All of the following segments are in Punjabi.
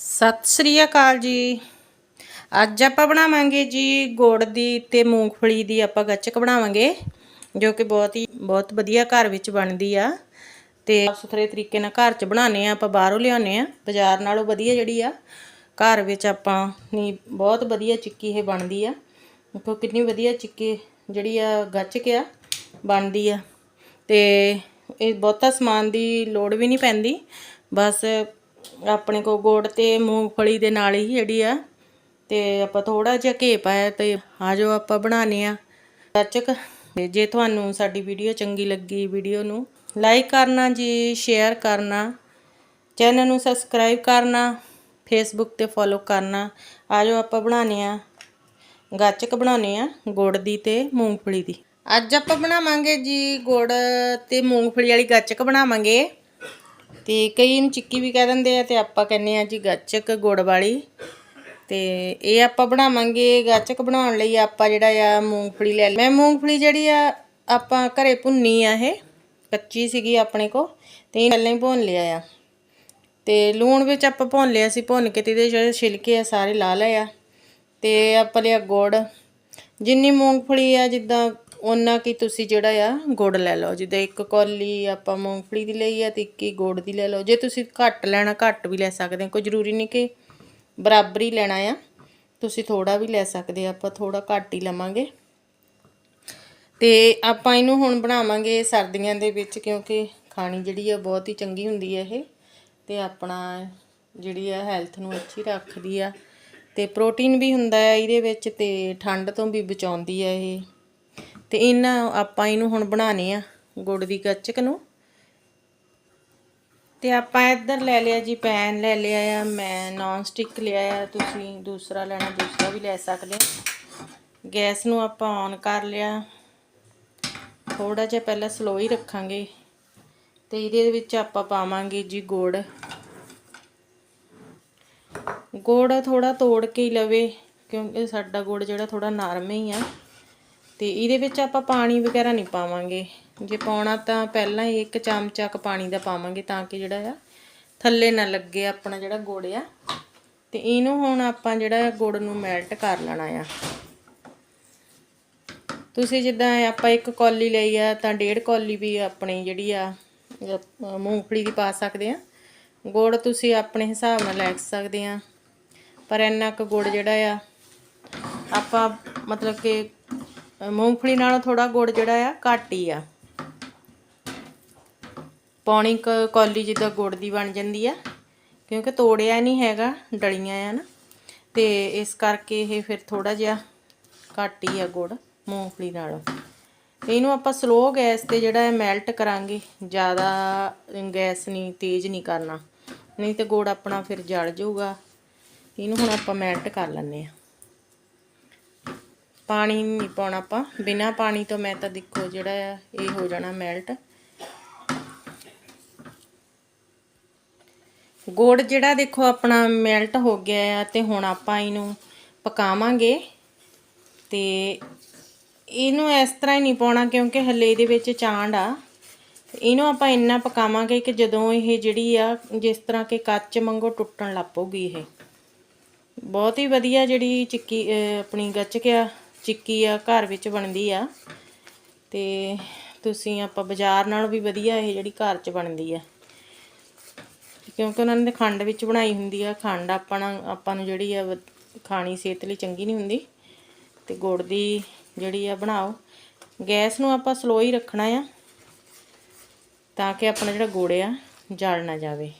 ਸਤਿ ਸ੍ਰੀ ਅਕਾਲ ਜੀ। ਅੱਜ ਆਪਾਂ ਬਣਾਵਾਂਗੇ ਜੀ ਗੁੜ ਦੀ ਤੇ ਮੂੰਗਫਲੀ ਦੀ ਆਪਾਂ ਗੱਚਕ ਬਣਾਵਾਂਗੇ, ਜੋ ਕਿ ਬਹੁਤ ਹੀ, ਬਹੁਤ ਵਧੀਆ ਘਰ ਵਿੱਚ ਬਣਦੀ ਆ। ਤੇ ਸਾਫ਼ ਸੁਥਰੇ ਤਰੀਕੇ ਨਾਲ ਘਰ 'ਚ ਬਣਾਉਂਦੇ ਆ ਆਪਾਂ ਬਾਹਰੋਂ ਲਿਆਉਂਦੇ ਆ ਬਾਜ਼ਾਰ ਨਾਲੋਂ ਵਧੀਆ ਜਿਹੜੀ ਆ, ਘਰ ਵਿੱਚ ਆਪਾਂ ਨਹੀਂ ਬਹੁਤ ਵਧੀਆ ਚਿੱਕੀ ਇਹ ਬਣਦੀ ਆ। ਦੇਖੋ ਕਿੰਨੀ ਵਧੀਆ ਚਿੱਕੀ ਜਿਹੜੀ ਆ ਗੱਚਕ ਆ, ਬਣਦੀ ਆ। ਤੇ ਇਹ ਬਹੁਤਾ ਸਮਾਨ ਦੀ ਲੋੜ ਵੀ ਨਹੀਂ ਪੈਂਦੀ, ਬਸ ਆਪਣੇ ਕੋ ਗੁੜ ਤੇ ਮੂੰਗਫਲੀ ਦੇ ਨਾਲ ਹੀ ਜਿਹੜੀ ਆ, ਤੇ ਆਪਾਂ ਥੋੜਾ ਜਿਹਾ ਘੇ ਪਾਇਆ ਤੇ ਆ ਜੋ ਆਪਾਂ ਬਣਾਉਣੇ ਆ ਗੱਚਕ ਤੇ ਜੇ ਤੁਹਾਨੂੰ ਸਾਡੀ ਵੀਡੀਓ ਚੰਗੀ ਲੱਗੀ ਵੀਡੀਓ ਨੂੰ ਲਾਈਕ ਕਰਨਾ ਜੀ, ਸ਼ੇਅਰ ਕਰਨਾ, ਚੈਨਲ ਨੂੰ ਸਬਸਕ੍ਰਾਈਬ ਕਰਨਾ ਫੇਸਬੁੱਕ ਤੇ ਫੋਲੋ ਕਰਨਾ, ਆ ਜੋ ਆਪਾਂ ਬਣਾਉਣੇ ਆ ਗੱਚਕ ਬਣਾਉਣੇ ਆ ਗੁੜ ਦੀ ਤੇ ਮੂੰਗਫਲੀ ਦੀ। ਅੱਜ ਆਪਾਂ ਬਣਾਵਾਂਗੇ ਜੀ ਗੁੜ ਤੇ ਮੂੰਗਫਲੀ ਵਾਲੀ ਗੱਚਕ ਬਣਾਵਾਂਗੇ। ਤੇ ਕਈ ਨੂੰ ਚਿੱਕੀ ਵੀ ਕਹਿ ਦਿੰਦੇ ਆ ਤੇ ਆਪਾਂ ਕਹਿੰਦੇ ਆ ਜੀ ਗੱਚਕ ਗੁੜ ਵਾਲੀ। ਤੇ ਇਹ ਆਪਾਂ ਬਣਾਵਾਂਗੇ, ਗੱਚਕ ਬਣਾਉਣ ਲਈ ਆਪਾਂ ਜਿਹੜਾ ਆ ਮੂੰਗਫਲੀ ਲੈ ਲਈ। ਮੈਂ ਮੂੰਗਫਲੀ ਜਿਹੜੀ ਆ, ਆਪਾਂ ਘਰੇ ਭੁੰਨੀ ਆ ਇਹ, ਕੱਚੀ ਸੀਗੀ ਆਪਣੇ ਕੋ ਤੇ ਇਹ ਪਹਿਲਾਂ ਹੀ ਭੁੰਨ ਲਿਆ ਆ। ਤੇ ਲੂਣ ਵਿੱਚ ਆਪਾਂ ਭੁੰਨ ਲਿਆ ਸੀ, ਭੁੰਨ ਕੇ ਤੇ ਇਹਦੇ ਜਿਹੜੇ ਛਿਲਕੇ ਆ, ਸਾਰੇ ਲਾ ਲਏ ਆ। ਤੇ ਆਪਾਂ ਲਿਆ ਗੁੜ ਜਿੰਨੀ ਮੂੰਗਫਲੀ ਆ, ਜਿੱਦਾਂ ਉਹਨਾਂ ਕੀ ਤੁਸੀਂ ਜਿਹੜਾ ਆ, ਗੁੜ ਲੈ ਲਓ। ਜਿੱਦਾਂ ਇੱਕ ਕੌਲੀ ਆਪਾਂ ਮੂੰਗਫਲੀ ਦੀ ਲਈ ਆ ਤੇ ਇੱਕ ਹੀ ਗੁੜ ਦੀ ਲੈ ਲਓ। ਜੇ ਤੁਸੀਂ ਘੱਟ ਲੈਣਾ, ਘੱਟ ਵੀ ਲੈ ਸਕਦੇ ਹੋ। ਕੋਈ ਜ਼ਰੂਰੀ ਨਹੀਂ ਕਿ ਬਰਾਬਰ ਹੀ ਲੈਣਾ ਆ। ਤੁਸੀਂ ਥੋੜਾ ਵੀ ਲੈ ਸਕਦੇ ਆ ਆਪਾਂ ਥੋੜਾ ਘੱਟ ਹੀ ਲਵਾਂਗੇ। ਤੇ ਆਪਾਂ ਇਹਨੂੰ ਹੁਣ ਬਣਾਵਾਂਗੇ ਸਰਦੀਆਂ ਦੇ ਵਿੱਚ, ਕਿਉਂਕਿ ਖਾਣੀ ਜਿਹੜੀ ਆ ਬਹੁਤ ਹੀ ਚੰਗੀ ਹੁੰਦੀ ਹੈ ਇਹ। ਤੇ ਆਪਣਾ ਜਿਹੜੀ ਆ ਹੈਲਥ ਨੂੰ ਅੱਛੀ ਰੱਖਦੀ ਆ। ਤੇ ਪ੍ਰੋਟੀਨ ਵੀ ਹੁੰਦਾ ਹੈ ਇਹਦੇ ਵਿੱਚ ਤੇ ਠੰਡ ਤੋਂ ਵੀ ਬਚਾਉਂਦੀ ਹੈ ਇਹ। ਤੇ ਇਹਨਾਂ ਆਪਾਂ ਇਹਨੂੰ ਹੁਣ ਬਣਾਉਣੇ ਆ ਗੁੜ ਦੀ ਗੱਚਕ ਨੂੰ। ਤੇ ਆਪਾਂ ਇੱਧਰ ਲੈ ਲਿਆ ਜੀ, ਪੈਨ ਲੈ ਲਿਆ ਆ, ਮੈਂ ਨਾਨ ਸਟਿਕ ਲਿਆ ਆ, ਤੁਸੀਂ ਦੂਸਰਾ ਲੈਣਾ, ਦੂਸਰਾ ਵੀ ਲੈ ਸਕਦੇ ਹੋ। ਗੈਸ ਨੂੰ ਆਪਾਂ ਔਨ ਕਰ ਲਿਆ। ਥੋੜਾ ਜਿਹਾ ਪਹਿਲਾਂ ਸਲੋ ਹੀ ਰੱਖਾਂਗੇ। ਤੇ ਇਹਦੇ ਵਿੱਚ ਆਪਾਂ ਪਾਵਾਂਗੇ ਜੀ ਗੁੜ। ਗੁੜ ਥੋੜਾ ਤੋੜ ਕੇ ਹੀ ਲਵੇ, ਕਿਉਂਕਿ ਸਾਡਾ ਗੁੜ ਜਿਹੜਾ ਥੋੜਾ ਨਰਮ ਹੀ ਆ। ਤੇ ਇਹਦੇ ਵਿੱਚ ਆਪਾਂ ਪਾਣੀ ਵਗੈਰਾ ਨਹੀਂ ਪਾਵਾਂਗੇ। ਜੇ ਪਾਉਣਾ ਤਾਂ ਪਹਿਲਾਂ ਹੀ ਇੱਕ ਚਮਚਾ ਕ ਪਾਣੀ ਦਾ ਪਾਵਾਂਗੇ ਤਾਂ ਕਿ ਜਿਹੜਾ ਆ, ਥੱਲੇ ਨਾ ਲੱਗੇ ਆਪਣਾ ਜਿਹੜਾ ਗੁੜ ਆ। ਤੇ ਇਹਨੂੰ ਹੁਣ ਆਪਾਂ ਜਿਹੜਾ ਗੁੜ ਨੂੰ ਮੈਲਟ ਕਰ ਲੈਣਾ ਆ। ਤੁਸੀਂ ਜਿੱਦਾਂ ਆਪਾਂ ਇੱਕ ਕੌਲੀ ਲਈ ਆ ਤਾਂ ਡੇਢ ਕੌਲੀ ਵੀ ਆਪਣੀ ਜਿਹੜੀ ਆ, ਅਹ ਮੂੰਗਫਲੀ ਦੀ ਪਾ ਸਕਦੇ ਆ। ਗੁੜ ਤੁਸੀਂ ਆਪਣੇ ਹਿਸਾਬ ਨਾਲ ਲੈ ਸਕਦੇ ਆ। ਪਰ ਇੰਨਾ ਕੁ ਗੁੜ ਜਿਹੜਾ ਆ, ਆਪਾਂ ਮਤਲਬ ਕਿ ਮੂੰਗਫਲੀ ਨਾਲੋਂ ਥੋੜਾ ਗੁੜ ਜਿਹੜਾ ਆ ਘੱਟ ਹੀ ਆ। ਪੌਣੀ ਕੁ ਕੌਲੀ ਜਿੱਦਾਂ ਗੁੜ ਦੀ ਬਣ ਜਾਂਦੀ ਆ, ਕਿਉਂਕਿ ਤੋੜਿਆ ਨਹੀਂ ਹੈਗਾ, ਡਲੀਆਂ ਆ ਨਾ। ਤੇ ਇਸ ਕਰਕੇ ਇਹ ਫਿਰ ਥੋੜਾ ਜਿਹਾ ਘੱਟ ਹੀ ਆ ਗੁੜ ਮੂੰਗਫਲੀ ਨਾਲੋਂ। ਤੇ ਇਹਨੂੰ ਆਪਾਂ ਸਲੋ ਗੈਸ ਤੇ ਜਿਹੜਾ ਹੈ ਮੈਲਟ ਕਰਾਂਗੇ, ਜ਼ਿਆਦਾ ਗੈਸ ਨਹੀਂ ਤੇਜ਼ ਨਹੀਂ ਕਰਨਾ। ਨਹੀਂ ਤੇ ਗੁੜ ਆਪਣਾ ਫਿਰ ਜਲ ਜਾਊਗਾ। ਇਹਨੂੰ ਹੁਣ ਆਪਾਂ ਮੈਲਟ ਕਰ ਲੈਂਦੇ ਆ ਪਾਣੀ ਨਹੀਂ ਪਾਉਣਾ ਆਪਾਂ। ਬਿਨਾ ਪਾਣੀ ਤੋਂ ਮੈਂ ਤਾਂ ਦੇਖੋ ਜਿਹੜਾ ਆ, ਇਹ ਹੋ ਜਾਣਾ ਮੈਲਟ ਗੁੜ ਜਿਹੜਾ ਦੇਖੋ ਆਪਣਾ ਮੈਲਟ ਹੋ ਗਿਆ ਆ ਤੇ ਹੁਣ ਆਪਾਂ ਇਹਨੂੰ ਪਕਾਵਾਂਗੇ। ਤੇ ਇਹਨੂੰ ਇਸ ਤਰ੍ਹਾਂ ਹੀ ਨਹੀਂ ਪਾਉਣਾ ਕਿਉਂਕਿ ਹੱਲੇ ਇਹਦੇ ਵਿੱਚ ਚਾਂਡ ਆ। ਇਹਨੂੰ ਆਪਾਂ ਇੰਨਾ ਪਕਾਵਾਂਗੇ ਕਿ ਜਦੋਂ ਇਹ ਜਿਹੜੀ ਆ, ਜਿਸ ਤਰ੍ਹਾਂ ਕਿ ਕੱਚ ਮੰਗੋ ਟੁੱਟਣ ਲੱਗ ਪਊਗੀ ਇਹ। ਬਹੁਤ ਹੀ ਵਧੀਆ ਜਿਹੜੀ ਚਿੱਕੀ ਆਪਣੀ ਗੱਚਕ ਆ, ਚਿੱਕੀ ਆ, ਘਰ ਵਿੱਚ ਬਣਦੀ ਆ। ਤੇ ਤੁਸੀਂ ਆਪਾਂ ਬਾਜ਼ਾਰ ਨਾਲੋਂ ਵੀ ਵਧੀਆ ਇਹ ਜਿਹੜੀ ਘਰ 'ਚ ਬਣਦੀ ਆ। ਕਿਉਂਕਿ ਉਹਨਾਂ ਨੇ ਖੰਡ ਵਿੱਚ ਬਣਾਈ ਹੁੰਦੀ ਆ। ਖੰਡ ਆਪਣਾ, ਆਪਾਂ ਨੂੰ ਜਿਹੜੀ ਆ ਵ- ਖਾਣੀ ਸਿਹਤ ਲਈ ਚੰਗੀ ਨਹੀਂ ਹੁੰਦੀ। ਤੇ ਗੁੜ ਦੀ ਜਿਹੜੀ ਆ, ਬਣਾਓ। ਗੈਸ ਨੂੰ ਆਪਾਂ ਸਲੋ ਹੀ ਰੱਖਣਾ ਆ, ਤਾਂ ਕਿ ਆਪਣਾ ਜਿਹੜਾ ਗੁੜ ਆ, ਜਲ ਨਾ ਜਾਵੇ।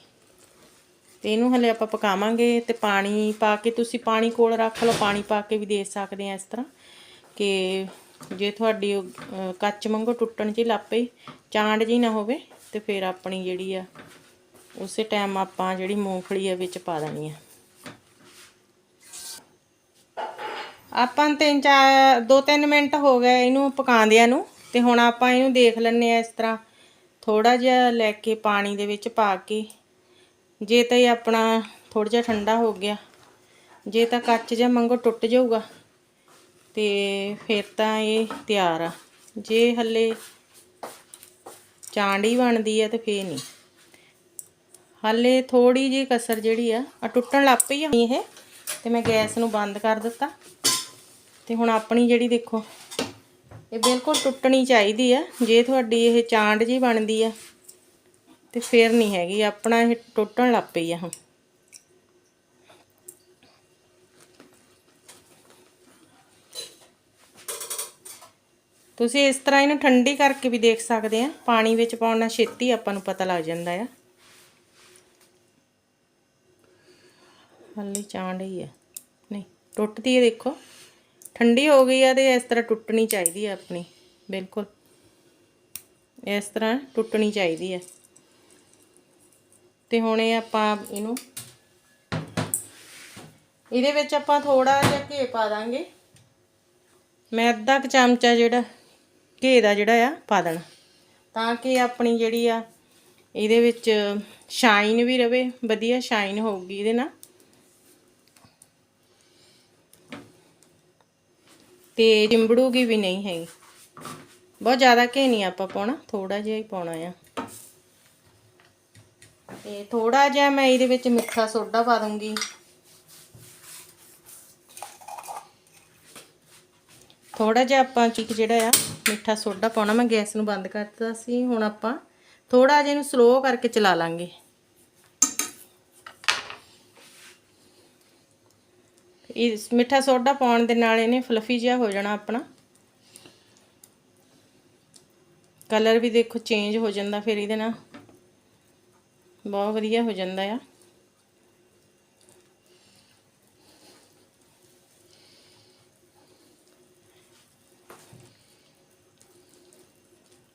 ਤੇ ਇਹਨੂੰ ਹਲੇ ਆਪਾਂ ਪਕਾਵਾਂਗੇ ਤੇ ਪਾਣੀ ਪਾ ਕੇ ਤੁਸੀਂ ਪਾਣੀ ਕੋਲ ਰੱਖ ਲਓ ਪਾਣੀ ਪਾ ਕੇ ਵੀ ਦੇ ਸਕਦੇ ਆ ਇਸ ਤਰ੍ਹਾਂ ਕਿ ਜੇ ਤੁਹਾਡੀ ਉਹ, ਕੱਚ ਮੰਗੋ ਟੁੱਟਣ 'ਚ ਹੀ ਲੱਪੇ ਚਾਂਡ ਜੀ ਨਾ ਹੋਵੇ ਤੇ ਫਿਰ ਆਪਣੀ ਜਿਹੜੀ ਆ ਉਸੇ ਟਾਈਮ ਆਪਾਂ ਜਿਹੜੀ ਮੂੰਗਫਲੀ ਆ ਵਿੱਚ ਪਾ ਦੇਣੀ ਆ। ਆਪਾਂ ਤਿੰਨ ਚਾਰ ਦੋ ਤਿੰਨ ਮਿੰਟ ਹੋ ਗਏ ਇਹਨੂੰ ਪਕਾਉਂਦਿਆਂ ਨੂੰ ਤੇ ਹੁਣ ਆਪਾਂ ਇਹਨੂੰ ਦੇਖ ਲੈਂਦੇ ਆ ਇਸ ਤਰ੍ਹਾਂ ਥੋੜਾ ਜਿਹਾ ਲੈ ਕੇ ਪਾਣੀ ਦੇ ਵਿੱਚ ਪਾ ਕੇ ਜੇ ਤਾਂ ਇਹ ਆਪਣਾ ਥੋੜਾ ਜਿਹਾ ਠੰਡਾ ਹੋ ਗਿਆ, ਜੇ ਤਾਂ ਕੱਚ ਜਿਹਾ ਮੰਗੋ ਟੁੱਟ ਜਾਊਗਾ, ਤੇ ਫਿਰ ਤਾਂ ਇਹ ਤਿਆਰ ਆ। ਜੇ ਹੱਲੇ ਚਾਂਡੀ ਬਣਦੀ ਆ ਤੇ ਫੇਰ ਨਹੀਂ। ਹਾਲੇ ਥੋੜੀ ਜਿਹੀ ਕਸਰ ਜਿਹੜੀ ਆ ਆ ਟੁੱਟਣ ਲੱਗ ਪਈ ਆ ਇਹ, ਤੇ ਮੈਂ ਗੈਸ ਨੂੰ ਬੰਦ ਕਰ ਦਿੱਤਾ। ਤੇ ਹੁਣ ਆਪਣੀ ਜਿਹੜੀ ਦੇਖੋ, ਇਹ ਬਿਲਕੁਲ ਟੁੱਟਣੀ ਚਾਹੀਦੀ ਆ। ਜੇ ਤੁਹਾਡੀ ਇਹ ਚਾਂਡ ਜੀ ਬਣਦੀ ਆ ਤੇ ਫੇਰ ਨਹੀਂ ਹੈਗੀ, ਆਪਣਾ ਇਹ ਟੁੱਟਣ ਲੱਗ ਪਈ ਆ ਹੁਣ। ਤੁਸੀਂ ਇਸ ਤਰ੍ਹਾਂ ਇਹਨੂੰ ਠੰਡੀ ਕਰਕੇ ਵੀ ਦੇਖ ਸਕਦੇ ਆ, ਪਾਣੀ ਵਿੱਚ ਪਾਉਣ ਨਾਲ ਛੇਤੀ ਆਪਾਂ ਨੂੰ ਪਤਾ ਲੱਗ ਜਾਂਦਾ ਆ। ਹਾਲੇ ਚਾਂਡ ਹੀ ਆ। ਨਹੀਂ, ਟੁੱਟਦੀ ਹੈ ਦੇਖੋ। ਠੰਡੀ ਹੋ ਗਈ ਆ ਤੇ ਇਸ ਤਰ੍ਹਾਂ ਟੁੱਟਣੀ ਚਾਹੀਦੀ ਆ ਆਪਣੀ, ਬਿਲਕੁਲ। ਇਸ ਤਰ੍ਹਾਂ ਟੁੱਟਣੀ ਚਾਹੀਦੀ ਹੈ ਤੇ ਹੁਣ ਇਹ ਆਪਾਂ ਇਹਨੂੰ ਇਹਦੇ ਵਿੱਚ ਆਪਾਂ ਥੋੜਾ ਜਿਹਾ ਘੇ ਪਾ ਦਾਂਗੇ। ਮੈਂ ਅੱਧਾ ਕੁ ਚਮਚਾ ਜਿਹੜਾ ਘੇ ਦਾ ਜਿਹੜਾ ਆ ਪਾ ਦੇਣਾ। ਤਾਂ ਕਿ ਆਪਣੀ ਜਿਹੜੀ ਆ ਇਹਦੇ ਵਿੱਚ ਸ਼ਾਈਨ ਵੀ ਰਵੇ, ਵਧੀਆ ਸ਼ਾਈਨ ਹੋਊਗੀ ਇਹਦੇ ਨਾਲ। ਤੇ ਚਿੰਬੜੂਗੀ ਵੀ ਨਹੀਂ ਹੈਗੀ। ਬਹੁਤ ਜ਼ਿਆਦਾ ਘੇ ਨਹੀਂ ਆਪਾਂ ਪਾਉਣਾ ਥੋੜਾ ਜਿਹਾ ਹੀ ਪਾਉਣਾ ਆ। ਤੇ ਥੋੜਾ ਜਿਹਾ ਮੈਂ ਇਹਦੇ ਵਿੱਚ ਮਿੱਠਾ ਸੋਡਾ ਪਾ ਦੂੰਗੀ। ਥੋੜਾ ਜਿਹਾ ਆਪਾਂ ਚੀਕ ਜਿਹੜਾ ਆ, ਮਿੱਠਾ ਸੋਡਾ ਪਾਉਣਾ, ਮੈਂ ਗੈਸ ਨੂੰ ਬੰਦ ਕਰਤਾ ਸੀ, ਹੁਣ ਆਪਾਂ ਥੋੜਾ ਜਿਹਾ ਇਹਨੂੰ ਸਲੋ ਕਰਕੇ ਚਲਾ ਲਾਂਗੇ। ਇਸ ਮਿੱਠਾ ਸੋਡਾ ਪਾਉਣ ਦੇ ਨਾਲ ਇਹਨੇ ਫਲਫੀ ਜਿਹਾ ਹੋ ਜਾਣਾ ਆਪਣਾ। ਕਲਰ ਵੀ ਦੇਖੋ ਚੇਂਜ ਹੋ ਜਾਂਦਾ, ਫਿਰ ਇਹਦੇ ਨਾਲ ਬਹੁਤ ਵਧੀਆ ਹੋ ਜਾਂਦਾ ਆ।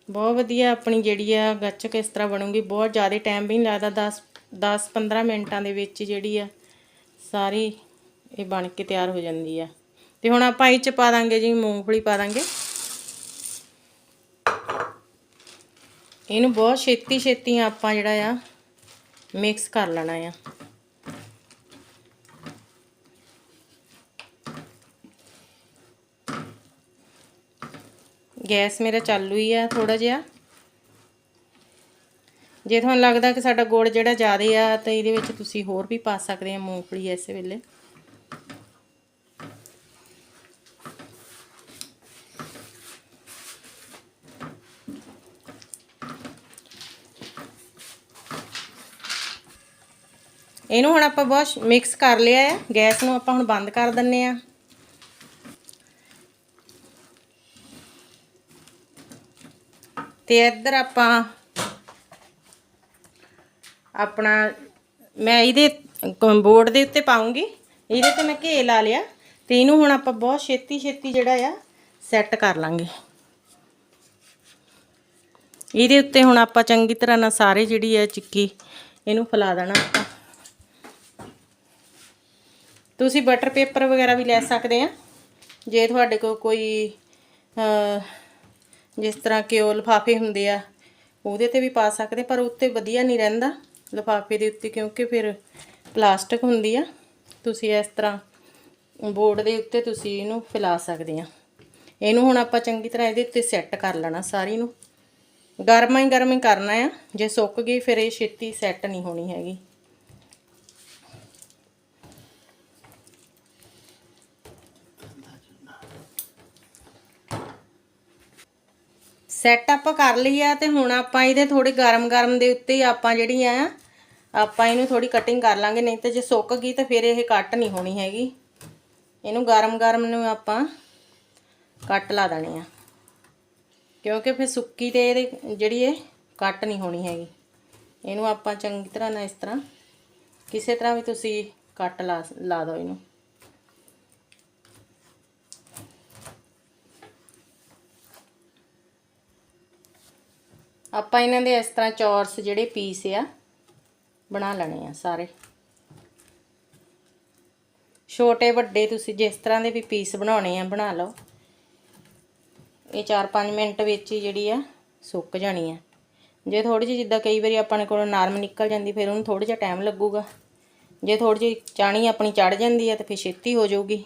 ਬਹੁਤ ਵਧੀਆ ਆਪਣੀ ਜਿਹੜੀ ਆ ਗੱਚਕ ਇਸ ਤਰ੍ਹਾਂ ਬਣੂਗੀ। ਬਹੁਤ ਜ਼ਿਆਦਾ ਟਾਈਮ ਵੀ ਨਹੀਂ ਲੱਗਦਾ 10 10 15 ਮਿੰਟਾਂ ਦੇ ਵਿੱਚ ਜਿਹੜੀ ਆ ਸਾਰੀ ਇਹ ਬਣ ਕੇ ਤਿਆਰ ਹੋ ਜਾਂਦੀ ਆ। ਤੇ ਹੁਣ ਆਪਾਂ ਇਹ ਚ ਪਾ ਦਾਂਗੇ ਜੀ, ਮੂੰਗਫਲੀ ਪਾ ਦਾਂਗੇ। ਇਹਨੂੰ ਬਹੁਤ ਛੇਤੀ ਛੇਤੀ ਆਪਾਂ ਜਿਹੜਾ ਆ ਮਿਕਸ ਕਰ ਲੈਣਾ ਆ। ਗੈਸ ਮੇਰਾ ਚਾਲੂ ਹੀ ਆ ਥੋੜਾ ਜਿਹਾ। ਜੇ ਤੁਹਾਨੂੰ ਲੱਗਦਾ ਕਿ ਸਾਡਾ ਗੁੜ ਜਿਹੜਾ ਜ਼ਿਆਦਾ ਆ, ਤਾਂ ਇਹਦੇ ਵਿੱਚ ਤੁਸੀਂ ਹੋਰ ਵੀ ਪਾ ਸਕਦੇ ਆ ਮੂੰਗਫਲੀ ਇਸ ਵੇਲੇ। ਇਹਨੂੰ ਹੁਣ ਆਪਾਂ ਬਹੁਤ ਮਿਕਸ ਕਰ ਲਿਆ ਹੈ ਗੈਸ ਨੂੰ ਆਪਾਂ ਹੁਣ ਬੰਦ ਕਰ ਦਿੰਨੇ ਆ। ਤੇ ਇੱਧਰ ਆਪਾਂ ਆਪਣਾ ਮੈਂ ਇਹਦੇ ਬੋਰਡ ਦੇ ਉੱਤੇ ਪਾਉਂਗੀ। ਇਹਦੇ ਤੇ ਮੈਂ ਘੇ ਲਾ ਲਿਆ। ਤੇ ਇਹਨੂੰ ਹੁਣ ਆਪਾਂ ਬਹੁਤ ਛੇਤੀ ਛੇਤੀ ਜਿਹੜਾ ਆ ਸੈੱਟ ਕਰ ਲਾਂਗੇ। ਇਹਦੇ ਉੱਤੇ ਹੁਣ ਆਪਾਂ ਚੰਗੀ ਤਰ੍ਹਾਂ ਨਾਲ ਸਾਰੇ ਜਿਹੜੀ ਹੈ ਚਿੱਕੀ, ਇਹਨੂੰ ਫੈਲਾ ਦੇਣਾ ਆਪਾਂ। ਤੁਸੀਂ ਬਟਰ ਪੇਪਰ ਵਗੈਰਾ ਵੀ ਲੈ ਸਕਦੇ ਆ। ਜੇ ਤੁਹਾਡੇ ਕੋਲ ਕੋਈ ਜਿਸ ਤਰ੍ਹਾਂ ਕਿ ਉਹ ਲਿਫਾਫੇ ਹੁੰਦੇ ਆ, ਉਹਦੇ ਤੇ ਵੀ ਪਾ ਸਕਦੇ, ਪਰ ਉੱਤੇ ਵਧੀਆ ਨਹੀਂ ਰਹਿੰਦਾ ਲਿਫਾਫੇ ਦੇ ਉੱਤੇ, ਕਿਉਂਕਿ ਫਿਰ ਪਲਾਸਟਿਕ ਹੁੰਦੀ ਆ। ਤੁਸੀਂ ਇਸ ਤਰ੍ਹਾਂ ਬੋਰਡ ਦੇ ਉੱਤੇ ਤੁਸੀਂ ਇਹਨੂੰ ਫੈਲਾ ਸਕਦੇ ਆ। ਇਹਨੂੰ ਹੁਣ ਆਪਾਂ ਚੰਗੀ ਤਰ੍ਹਾਂ ਇਹਦੇ ਉੱਤੇ ਸੈੱਟ ਕਰ ਲੈਣਾ ਸਾਰੀ ਨੂੰ। ਗਰਮਾ ਹੀ ਗਰਮ ਹੀ ਕਰਨਾ ਆ। ਜੇ ਸੁੱਕ ਗਈ, ਫਿਰ ਇਹ ਛੇਤੀ ਸੈੱਟ ਨਹੀਂ ਹੋਣੀ ਹੈਗੀ। ਸੈੱਟ ਆਪਾਂ ਕਰ ਲਈ ਆ ਤੇ ਹੁਣ ਆਪਾਂ ਇਹਦੇ ਥੋੜੀ ਗਰਮ-ਗਰਮ ਦੇ ਉੱਤੇ ਆਪਾਂ ਜਿਹੜੀ ਆ, ਆਪਾਂ ਇਹਨੂੰ ਥੋੜੀ ਕਟਿੰਗ ਕਰ ਲਾਂਗੇ, ਨਹੀਂ ਤੇ ਜੇ ਸੁੱਕ ਗਈ ਤਾਂ ਫਿਰ ਇਹ ਕੱਟ ਨਹੀਂ ਹੋਣੀ ਹੈਗੀ। ਇਹਨੂੰ ਗਰਮ-ਗਰਮ ਨੂੰ ਆਪਾਂ ਕੱਟ ਲਾ ਦੇਣੇ ਆ। ਕਿਉਂਕਿ ਫਿਰ ਸੁੱਕੀ ਤੇ ਇਹਦੇ ਜਿਹੜੀ ਇਹ ਕੱਟ ਨਹੀਂ ਹੋਣੀ ਹੈਗੀ। ਇਹਨੂੰ ਆਪਾਂ ਚੰਗੀ ਤਰ੍ਹਾਂ ਨਾਲ ਇਸ ਤਰ੍ਹਾਂ, ਕਿਸੇ ਤਰ੍ਹਾਂ ਵੀ ਤੁਸੀਂ ਕੱਟ ਲਾ ਲਾ ਦਿਓ ਇਹਨੂੰ। ਆਪਾਂ ਇਹਨਾਂ ਦੇ ਇਸ ਤਰ੍ਹਾਂ ਚੌਰਸ ਜਿਹੜੇ ਪੀਸ ਆ, ਬਣਾ ਲੈਣੇ ਆ ਸਾਰੇ। ਛੋਟੇ ਵੱਡੇ ਤੁਸੀਂ ਜਿਸ ਤਰ੍ਹਾਂ ਦੇ ਵੀ ਪੀਸ ਬਣਾਉਣੇ ਆ, ਬਣਾ ਲਓ। ਇਹ 4-5 ਮਿੰਟ ਵਿੱਚ ਹੀ ਜਿਹੜੀ ਆ, ਸੁੱਕ ਜਾਣੀ ਆ। ਜੇ ਥੋੜੀ ਜਿਹੀ ਜਿੱਦਾਂ ਕਈ ਵਾਰੀ ਆਪਣੇ ਕੋਲੋਂ ਨਰਮ ਨਿਕਲ ਜਾਂਦੀ, ਫਿਰ ਉਹਨੂੰ ਥੋੜਾ ਜਿਹਾ ਟਾਈਮ ਲੱਗੂਗਾ। ਜੇ ਥੋੜੀ ਜਿਹੀ ਚਾਣੀ ਆਪਣੀ ਚੜ ਜਾਂਦੀ ਆ, ਤਾਂ ਫਿਰ ਛੇਤੀ ਹੋ ਜਾਊਗੀ।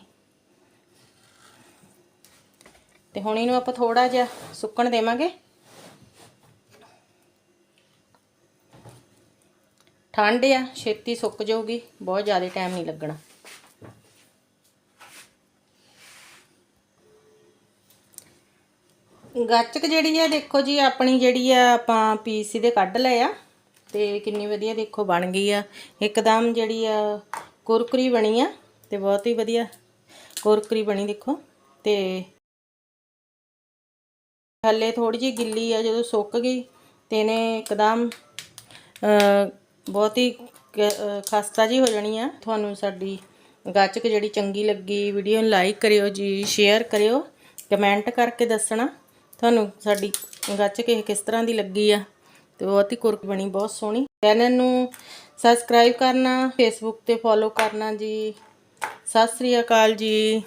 ਤੇ ਹੁਣ ਇਹਨੂੰ ਆਪਾਂ ਥੋੜਾ ਜਿਹਾ ਸੁੱਕਣ ਦੇਵਾਂਗੇ। ਠੰਡ ਆ, ਛੇਤੀ ਸੁੱਕ ਜਾਊਗੀ, ਬਹੁਤ ਜ਼ਿਆਦਾ ਟਾਈਮ ਨਹੀਂ ਲੱਗਣਾ। ਗੱਚਕ ਜਿਹੜੀ ਆ, ਦੇਖੋ ਜੀ, ਆਪਣੀ ਜਿਹੜੀ ਆ, ਆਪਾਂ ਪੀਸ ਇਹਦੇ ਕੱਢ ਲਏ ਆ, ਤੇ ਕਿੰਨੀ ਵਧੀਆ ਦੇਖੋ ਬਣ ਗਈ ਆ। ਇੱਕਦਮ ਜਿਹੜੀ ਆ, ਕੁਰਕਰੀ ਬਣੀ ਆ, ਤੇ ਬਹੁਤ ਹੀ ਵਧੀਆ ਕੁਰਕਰੀ ਬਣੀ, ਦੇਖੋ, ਤੇ ਥੱਲੇ ਥੋੜੀ ਜਿਹੀ ਗਿੱਲੀ ਆ, ਜਦੋਂ ਸੁੱਕ ਗਈ, ਤੇ ਇਹਨੇ ਇੱਕਦਮ ਬਹੁਤ ਹੀ ਕ- ਖਸਤਾ ਜੀ ਹੋ ਜਾਣੀ ਆ। ਤੁਹਾਨੂੰ ਸਾਡੀ ਗੱਚਕ ਜਿਹੜੀ ਚੰਗੀ ਲੱਗੀ ਵੀਡੀਓ ਨੂੰ ਲਾਈਕ ਕਰਿਓ ਜੀ ਸ਼ੇਅਰ ਕਰਿਓ ਕਮੈਂਟ ਕਰਕੇ ਦੱਸਣਾ। ਤੁਹਾਨੂੰ ਸਾਡੀ ਗੱਚਕ ਇਹ ਕਿਸ ਤਰ੍ਹਾਂ ਦੀ ਲੱਗੀ ਆ ਤੇ ਬਹੁਤ ਹੀ ਕੁਰਕ ਬਣੀ, ਬਹੁਤ ਸੋਹਣੀ। ਚੈਨਲ ਨੂੰ ਸਬਸਕ੍ਰਾਈਬ ਕਰਨਾ ਫੇਸਬੁੱਕ ਤੇ ਫੋਲੋ ਕਰਨਾ ਜੀ। ਸਤਿ ਸ੍ਰੀ ਅਕਾਲ ਜੀ।